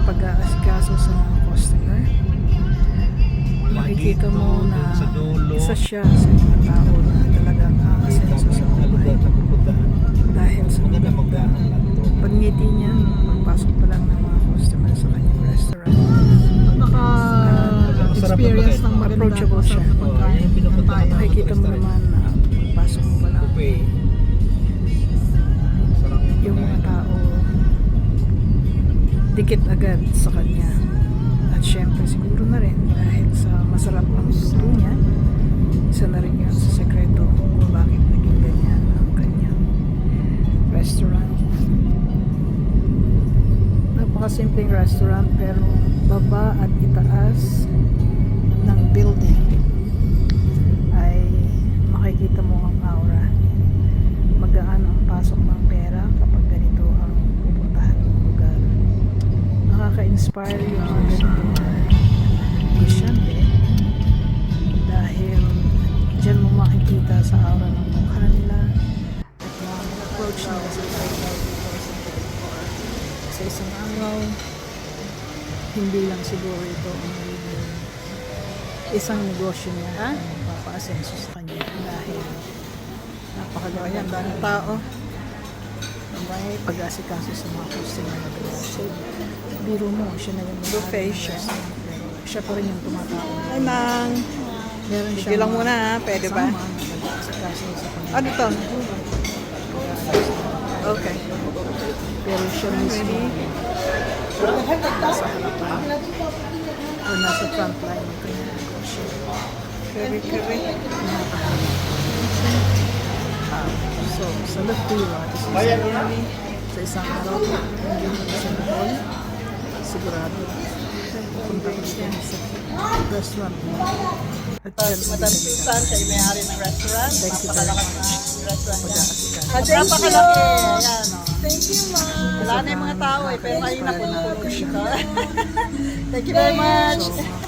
sa pag-aasikaso sa mga customer. Makikita mo na isa siya sa mga tao na talagang aasenso sa buhay. Dahil sa maganda pagngiti niya, magpasok pa lang ng mga customer sa kanyang restaurant. Naka experience ng maganda approachable siya. Makikita mo naman na magpasok mo pa lang. Dikit agad sa kanya. At syempre siguro na rin dahil sa masarap ang luto niya isa na rin yun sa sekreto kung bakit naging ganyan ang kanyang restaurant. Napakasimpleng restaurant pero baba at itaas ng building Nakaka-inspire yung mga ganitong negosyante dahil dyan mo makikita sa aura ng mukha nila at mga approach nila sa trabaho sa isang araw hindi lang siguro ito ang magiging isang negosyo niya ha? papaasenso sa kanya dahil napakaganda. yan daming tao may pag-asikaso sa mga customer na ganyan so biro mo siya na yung Buffet siya. pa rin yung tumatao Ay, Mang. meron Sige siya lang muna ha. Pwede ba? Ano to? Okay. pero siya mismo o nasa front line ng kanyang negosyo Kiri-kiri. Sa Lagtira isa sa, sa isang araw hindi mo sa Bohol sigurado pupunta ko siya sa restaurant at yan Madam Susan, siya yung may-ari ng restaurant. Napakalakas ng restaurant niya. At napakalaki. Ayan, oh. Thank you, ma'am. Wala na yung mga tao eh, pero kayo na puno dito. Thank you very much.